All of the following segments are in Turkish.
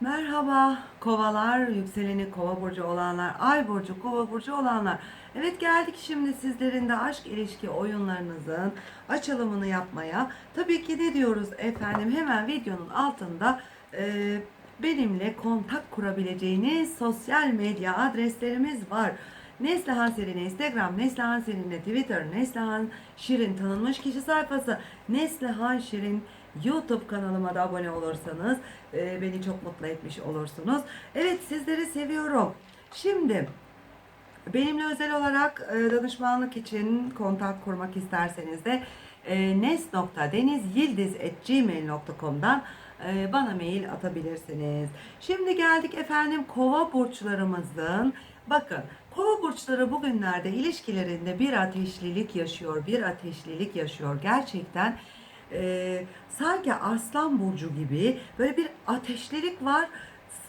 Merhaba kovalar, yükseleni kova burcu olanlar, ay burcu kova burcu olanlar. Evet geldik şimdi sizlerin de aşk ilişki oyunlarınızın açılımını yapmaya. Tabii ki ne diyoruz efendim hemen videonun altında e, benimle kontak kurabileceğiniz sosyal medya adreslerimiz var. Neslihan Selin'e Instagram, Neslihan Selin'e Twitter, Neslihan Şirin tanınmış kişi sayfası, Neslihan Şirin YouTube kanalıma da abone olursanız e, beni çok mutlu etmiş olursunuz. Evet sizleri seviyorum. Şimdi benimle özel olarak e, danışmanlık için kontak kurmak isterseniz de e, nes.denizyildiz.gmail.com'dan e, bana mail atabilirsiniz. Şimdi geldik efendim kova burçlarımızın bakın kova burçları bugünlerde ilişkilerinde bir ateşlilik yaşıyor bir ateşlilik yaşıyor gerçekten e, sanki aslan burcu gibi böyle bir ateşlilik var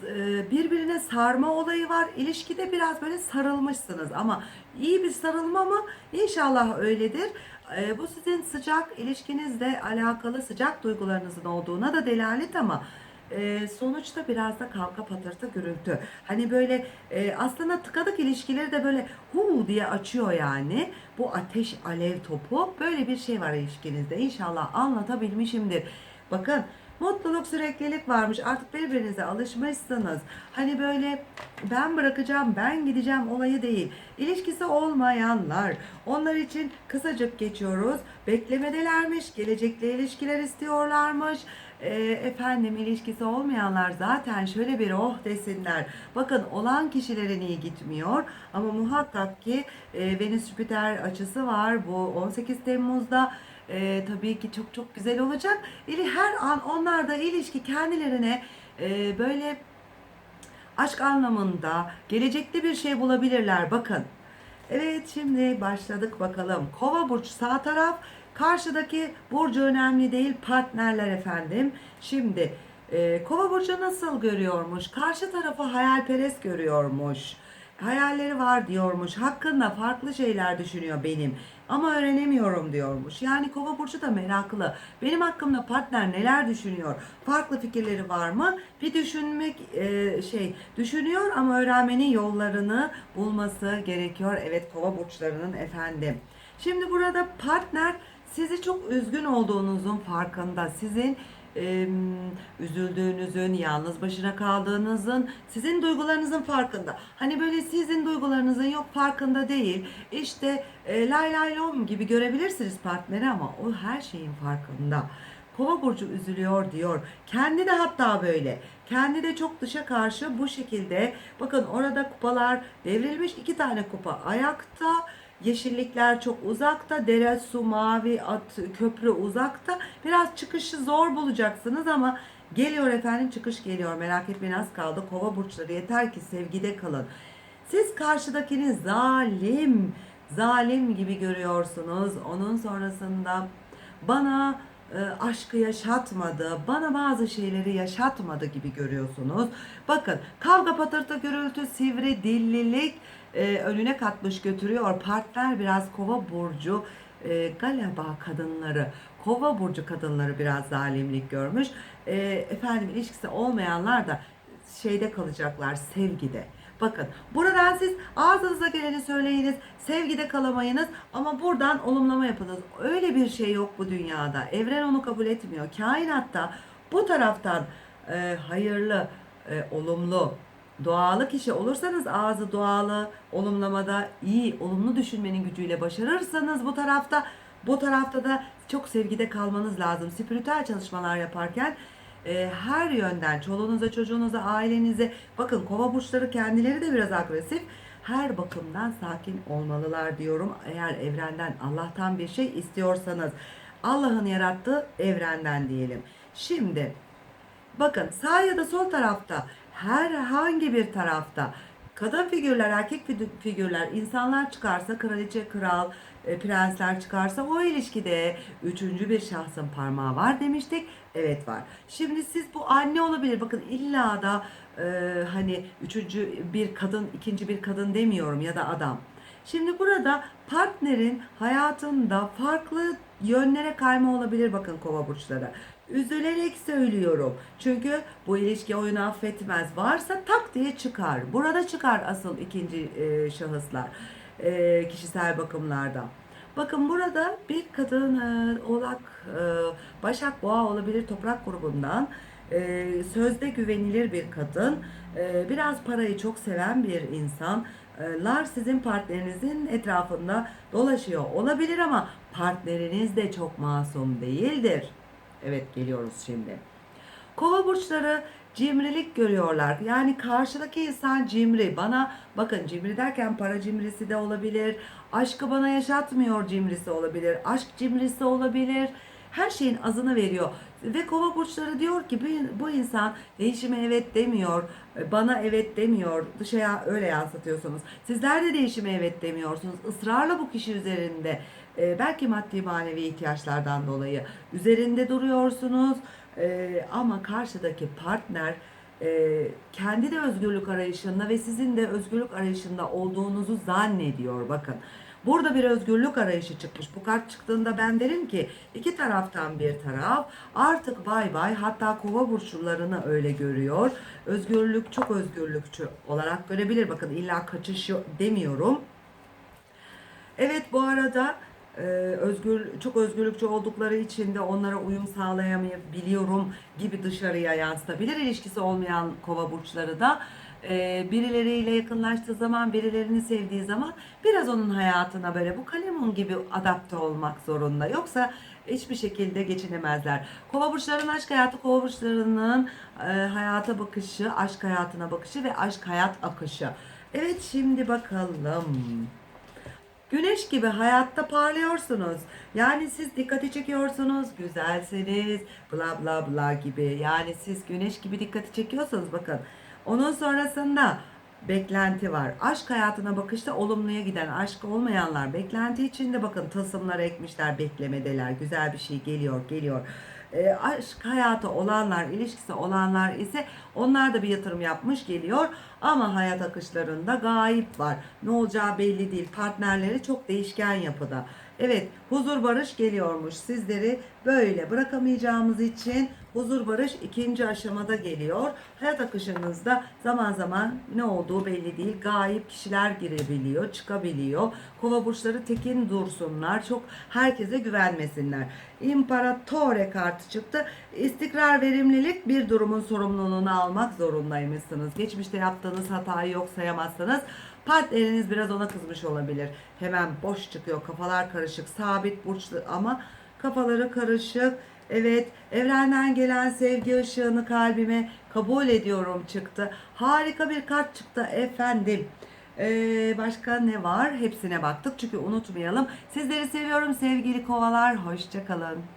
e, birbirine sarma olayı var. İlişkide biraz böyle sarılmışsınız ama iyi bir sarılma mı? İnşallah öyledir. E, bu sizin sıcak ilişkinizle alakalı sıcak duygularınızın olduğuna da delalet ama e, sonuçta biraz da kavga patırtı gürültü. Hani böyle e, aslında tıkadık ilişkileri de böyle hu diye açıyor yani. Bu ateş alev topu böyle bir şey var ilişkinizde. İnşallah anlatabilmişimdir. Bakın mutluluk süreklilik varmış. Artık birbirinize alışmışsınız. Hani böyle ben bırakacağım, ben gideceğim olayı değil. İlişkisi olmayanlar. Onlar için kısacık geçiyoruz. Beklemedelermiş, gelecekle ilişkiler istiyorlarmış. Ee, efendim ilişkisi olmayanlar zaten şöyle bir oh desinler. Bakın olan kişilerin iyi gitmiyor ama muhakkak ki e, Venüs Jüpiter açısı var bu 18 Temmuz'da. Ee, tabii ki çok çok güzel olacak. Her an onlar da ilişki kendilerine e, böyle aşk anlamında gelecekte bir şey bulabilirler. Bakın. Evet şimdi başladık bakalım. Kova burç sağ taraf. Karşıdaki burcu önemli değil partnerler efendim. Şimdi e, Kova burcu nasıl görüyormuş? Karşı tarafı hayalperest görüyormuş. Hayalleri var diyormuş. Hakkında farklı şeyler düşünüyor benim. Ama öğrenemiyorum diyormuş. Yani Kova burcu da meraklı. Benim hakkımda partner neler düşünüyor? Farklı fikirleri var mı? Bir düşünmek e, şey düşünüyor ama öğrenmenin yollarını bulması gerekiyor. Evet Kova burçlarının efendim. Şimdi burada partner sizi çok üzgün olduğunuzun farkında. Sizin üzüldüğünüzün, yalnız başına kaldığınızın, sizin duygularınızın farkında. Hani böyle sizin duygularınızın yok farkında değil. İşte e, lay lay lom gibi görebilirsiniz partneri ama o her şeyin farkında. Kova burcu üzülüyor diyor. Kendi de hatta böyle. Kendi de çok dışa karşı bu şekilde. Bakın orada kupalar devrilmiş. iki tane kupa ayakta. Yeşillikler çok uzakta. Dere, su, mavi, at, köprü uzakta. Biraz çıkışı zor bulacaksınız ama geliyor efendim çıkış geliyor. Merak etmeyin az kaldı. Kova burçları yeter ki sevgide kalın. Siz karşıdakini zalim, zalim gibi görüyorsunuz. Onun sonrasında bana e, aşkı yaşatmadı, bana bazı şeyleri yaşatmadı gibi görüyorsunuz. Bakın kavga patırtı gürültü, sivri dillilik e, önüne katmış götürüyor. Partner biraz kova burcu e, galiba kadınları, kova burcu kadınları biraz zalimlik görmüş. E, efendim ilişkisi olmayanlar da şeyde kalacaklar sevgide. Bakın buradan siz ağzınıza geleni söyleyiniz, sevgide kalamayınız ama buradan olumlama yapınız. Öyle bir şey yok bu dünyada. Evren onu kabul etmiyor. Kainatta bu taraftan e, hayırlı, e, olumlu, doğalı kişi olursanız ağzı doğalı, olumlamada iyi, olumlu düşünmenin gücüyle başarırsanız bu tarafta bu tarafta da çok sevgide kalmanız lazım. Spiritüel çalışmalar yaparken e, her yönden çoluğunuza, çocuğunuza, ailenize bakın kova burçları kendileri de biraz agresif. Her bakımdan sakin olmalılar diyorum. Eğer evrenden, Allah'tan bir şey istiyorsanız Allah'ın yarattığı evrenden diyelim. Şimdi Bakın sağ ya da sol tarafta herhangi bir tarafta kadın figürler, erkek figü- figürler, insanlar çıkarsa, kraliçe, kral, e, prensler çıkarsa o ilişkide üçüncü bir şahsın parmağı var demiştik. Evet var. Şimdi siz bu anne olabilir. Bakın illa da e, hani üçüncü bir kadın, ikinci bir kadın demiyorum ya da adam. Şimdi burada partnerin hayatında farklı yönlere kayma olabilir bakın kova burçları. Üzülerek söylüyorum. Çünkü bu ilişki oyunu affetmez. Varsa tak diye çıkar. Burada çıkar asıl ikinci e, şahıslar. E, kişisel bakımlarda. Bakın burada bir kadın e, oğlak, e, başak boğa olabilir toprak grubundan. E, sözde güvenilir bir kadın. E, biraz parayı çok seven bir insan. E, lar sizin partnerinizin etrafında dolaşıyor olabilir ama partneriniz de çok masum değildir. Evet geliyoruz şimdi. Kova burçları cimrilik görüyorlar. Yani karşıdaki insan cimri. Bana bakın cimri derken para cimrisi de olabilir. Aşkı bana yaşatmıyor cimrisi olabilir. Aşk cimrisi olabilir. Her şeyin azını veriyor. Ve kova burçları diyor ki bu, bu insan değişime evet demiyor. Bana evet demiyor. Dışarıya öyle yansıtıyorsunuz. Sizler de değişime evet demiyorsunuz. Israrla bu kişi üzerinde e, belki maddi manevi ihtiyaçlardan dolayı üzerinde duruyorsunuz. Ee, ama karşıdaki partner e, kendi de özgürlük arayışında ve sizin de özgürlük arayışında olduğunuzu zannediyor. Bakın burada bir özgürlük arayışı çıkmış. Bu kart çıktığında ben derim ki iki taraftan bir taraf artık bay bay hatta kova burçlularını öyle görüyor. Özgürlük çok özgürlükçü olarak görebilir. Bakın illa kaçış demiyorum. Evet bu arada e, özgür çok özgürlükçü oldukları için de onlara uyum sağlayamayabiliyorum gibi dışarıya yansıtabilir. İlişkisi olmayan kova burçları da e, birileriyle yakınlaştığı zaman, birilerini sevdiği zaman biraz onun hayatına böyle bu kalemun gibi adapte olmak zorunda. Yoksa hiçbir şekilde geçinemezler. Kova burçlarının aşk hayatı, kova burçlarının e, hayata bakışı, aşk hayatına bakışı ve aşk hayat akışı. Evet şimdi bakalım. Güneş gibi hayatta parlıyorsunuz. Yani siz dikkati çekiyorsunuz, güzelsiniz, bla bla bla gibi. Yani siz güneş gibi dikkati çekiyorsanız bakın. Onun sonrasında beklenti var. Aşk hayatına bakışta olumluya giden aşk olmayanlar beklenti içinde bakın tılsımlar ekmişler beklemedeler. Güzel bir şey geliyor geliyor. E, aşk hayatı olanlar, ilişkisi olanlar ise onlar da bir yatırım yapmış geliyor. Ama hayat akışlarında gayip var. Ne olacağı belli değil. Partnerleri çok değişken yapıda. Evet, huzur barış geliyormuş. Sizleri böyle bırakamayacağımız için huzur barış ikinci aşamada geliyor. Hayat akışınızda zaman zaman ne olduğu belli değil. Gayip kişiler girebiliyor, çıkabiliyor. Kova burçları tekin dursunlar. Çok herkese güvenmesinler. İmparatore kartı çıktı. İstikrar, verimlilik bir durumun sorumluluğunu almak zorundaymışsınız. Geçmişte yaptığınız hatayı yok sayamazsanız partneriniz biraz ona kızmış olabilir. Hemen boş çıkıyor, kafalar karışık, sabit burçlu ama kafaları karışık. Evet, evrenden gelen sevgi ışığını kalbime kabul ediyorum çıktı. Harika bir kart çıktı efendim. Ee, başka ne var? Hepsine baktık çünkü unutmayalım. Sizleri seviyorum sevgili kovalar. Hoşçakalın.